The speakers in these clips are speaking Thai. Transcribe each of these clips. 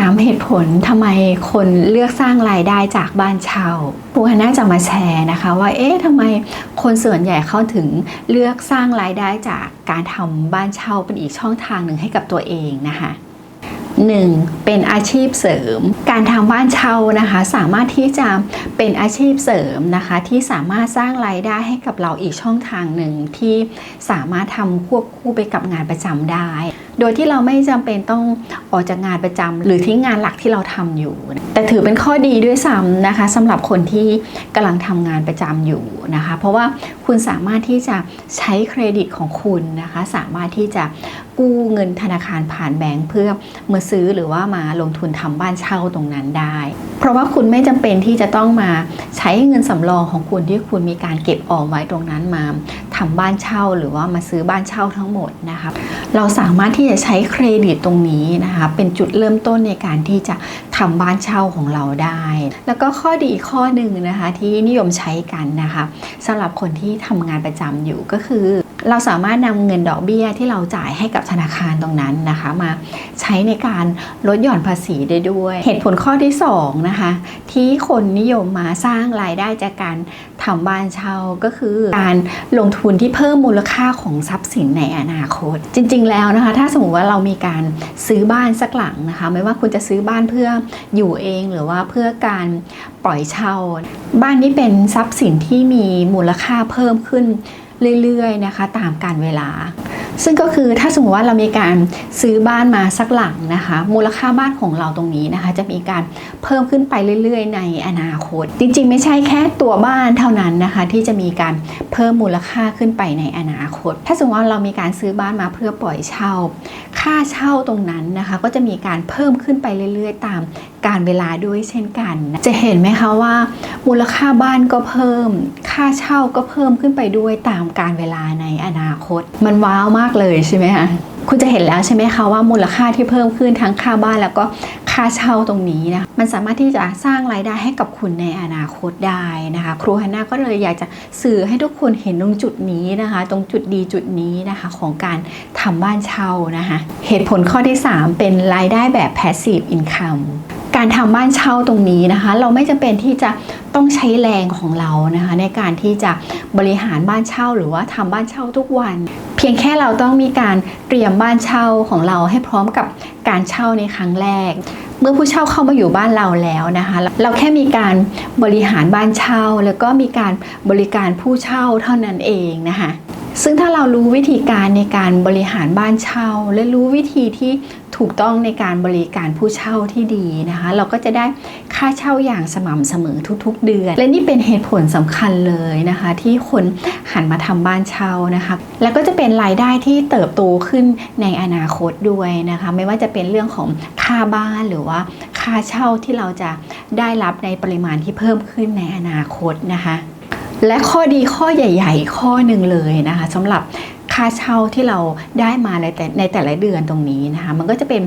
3 เหตุผลทำไมคนเลือกสร้างรายได้จากบ้านเช่าปูฮันน่าจะมาแชร์นะคะว่า เอ๊ะทำไมคนส่วนใหญ่เขาถึงเลือกสร้างรายได้จากการทำบ้านเช่าเป็นอีกช่องทางหนึ่งให้กับตัวเองนะคะ 1. เป็นอาชีพเสริม การทำบ้านเช่านะคะ สามารถที่จะเป็นอาชีพเสริมนะคะ ที่สามารถสร้างรายได้ให้กับเราอีกช่องทางหนึ่งที่สามารถทำควบคู่ไปกับงานประจำได้ โดยที่เราไม่จำเป็นต้องออกจากงานประจำหรือทิ้งงานหลักที่เราทำอยู่ แต่ถือเป็นข้อดีด้วยซ้ำนะคะสำหรับคนที่กำลังทำงานประจำอยู่นะคะ เพราะว่าคุณสามารถที่จะใช้เครดิตของคุณนะคะ สามารถที่จะกู้เงินธนาคารผ่านแบงก์เพื่อมาซื้อหรือว่ามาลงทุนทำบ้านเช่าตรงนั้นได้ เพราะว่าคุณไม่จำเป็นที่จะต้องมาใช้เงินสำรองของคุณที่คุณมีการเก็บออมไว้ตรงนั้นมาทำบ้านเช่าหรือว่ามาซื้อบ้านเช่าทั้งหมดนะคะเราสามารถที่จะใช้เครดิตตรงนี้นะคะเป็นจุดเริ่มต้นในการที่จะทำบ้านเช่าของเราได้ แล้วก็ข้อดีข้อหนึ่งนะคะที่นิยมใช้กันนะคะสำหรับคนที่ทำงานประจำอยู่ก็คือ เราสามารถนำเงินดอกเบี้ยที่เราจ่ายให้กับธนาคารตรงนั้นนะคะ มาใช้ในการลดหย่อนภาษีได้ด้วย เหตุผลข้อที่2นะคะที่คนนิยมมาสร้างรายได้จากการทำบ้านเช่าก็คือการลงทุนที่เพิ่มมูลค่าของทรัพย์สินในอนาคต จริง ๆ แล้วนะคะ ถ้าสมมติว่าเรามีการซื้อบ้านสักหลังนะคะ ไม่ว่าคุณจะซื้อบ้านเพื่ออยู่เองหรือว่าเพื่อการปล่อยเช่า บ้านนี้เป็นทรัพย์สินที่มีมูลค่าเพิ่มขึ้น เรื่อยๆนะคะตามการเวลา ซึ่งก็คือถ้าสมมติว่าเรามีการซื้อบ้านมาสักหลังนะคะ มูลค่าบ้านของเราตรงนี้นะคะ จะมีการเพิ่มขึ้นไปเรื่อยๆ ในอนาคต จริงๆ ไม่ใช่แค่ตัวบ้านเท่านั้นนะคะ ที่จะมีการเพิ่มมูลค่าขึ้นไปในอนาคต ถ้าสมมติว่าเรามีการซื้อบ้านมาเพื่อปล่อยเช่า ค่าเช่าตรงนั้นนะคะ ก็จะมีการเพิ่มขึ้นไปเรื่อย ๆ ตามการเวลาด้วยเช่นกัน จะเห็นไหมคะว่า มูลค่าบ้านก็เพิ่ม ค่าเช่าก็เพิ่มขึ้นไปด้วยตามการเวลาในอนาคต มันว้าวมากเลยใช่ไหมคะคุณจะเห็นแล้วใช่ไหมคะว่ามูลค่าที่เพิ่มขึ้นทั้งค่าบ้านแล้วก็ค่าเช่าตรงนี้นะมันสามารถที่จะสร้างรายได้ให้กับคุณในอนาคตได้นะคะ ครูฮันนาก็เลยอยากจะสื่อให้ทุกคนเห็นตรงจุดนี้นะคะ ตรงจุดดีจุดนี้นะคะของการทำบ้านเช่านะคะ เหตุผลข้อที่ 3 เป็นรายได้แบบ passive income การทำบ้านเช่าตรงนี้นะคะ เราไม่จำเป็นที่จะต้องใช้แรงของเรานะคะ ในการที่จะบริหารบ้านเช่า หรือว่าทำบ้านเช่าทุกวัน เพียงแค่เราต้องมีการเตรียมบ้านเช่าของเราให้พร้อมกับการเช่าในครั้งแรก เมื่อผู้เช่าเข้ามาอยู่บ้านเราแล้วนะคะ เราแค่มีการบริหารบ้านเช่า แล้วก็มีการบริการผู้เช่าเท่านั้นเองนะคะ ซึ่งถ้าเรารู้วิธีการในการบริหารบ้านเช่า และรู้วิธีที่ถูกต้องในการบริการผู้เช่าที่ดีนะคะ เราก็จะได้ค่าเช่าอย่างสม่ำเสมอทุกๆ เดือน และนี่เป็นเหตุผลสำคัญเลยนะคะ ที่คนหันมาทำบ้านเช่านะคะ แล้วก็จะเป็นรายได้ที่เติบโตขึ้นในอนาคตด้วยนะคะ ไม่ว่าจะเป็นเรื่องของค่าบ้านหรือว่าค่าเช่าที่เราจะได้รับในปริมาณที่เพิ่มขึ้นในอนาคตนะคะ และข้อดีข้อใหญ่ ๆ ข้อหนึ่งเลยนะคะสำหรับค่าเช่าที่เราได้มาในแต่ในแต่ละเดือนตรงนี้นะคะมันก็จะเป็น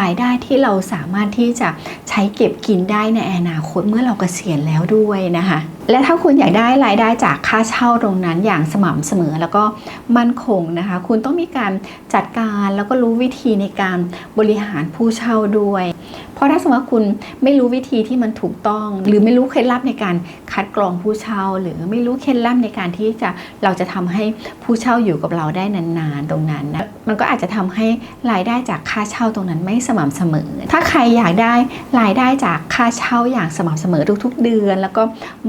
รายได้ที่เราสามารถที่จะใช้เก็บกินได้ในอนาคตเมื่อเราเกษียณแล้วด้วยนะคะและถ้าคุณอยากได้รายได้จากค่าเช่าตรงนั้นอย่างสม่ำเสมอแล้วก็มั่นคงนะคะ คุณต้องมีการจัดการแล้วก็รู้วิธีในการบริหารผู้เช่าด้วย เพราะถ้าสมมติว่าคุณไม่รู้วิธีที่มันถูกต้อง หรือไม่รู้เคล็ดลับในการคัดกรองผู้เช่า หรือไม่รู้เคล็ดลับในการที่จะเราจะทำให้ผู้เช่าอยู่กับเราได้นานๆตรงนั้นนะมันก็อาจจะทำให้รายได้จากค่าเช่าตรงนั้นไม่สม่ำเสมอ ถ้าใครอยากได้รายได้จากค่าเช่าอย่างสม่ำเสมอทุกๆ เดือน แล้วก็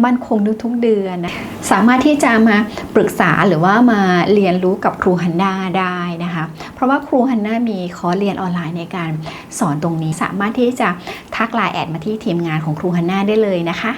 มั่นคงทุกๆเดือนนะสามารถที่จะมาปรึกษาหรือว่ามาเรียนรู้กับครูฮันนาได้นะคะ เพราะว่าครูฮันนามีคอร์สเรียนออนไลน์ในการสอนตรงนี้สามารถที่จะทักไลน์แอดมาที่ทีมงานของครูฮันนาได้เลยนะคะ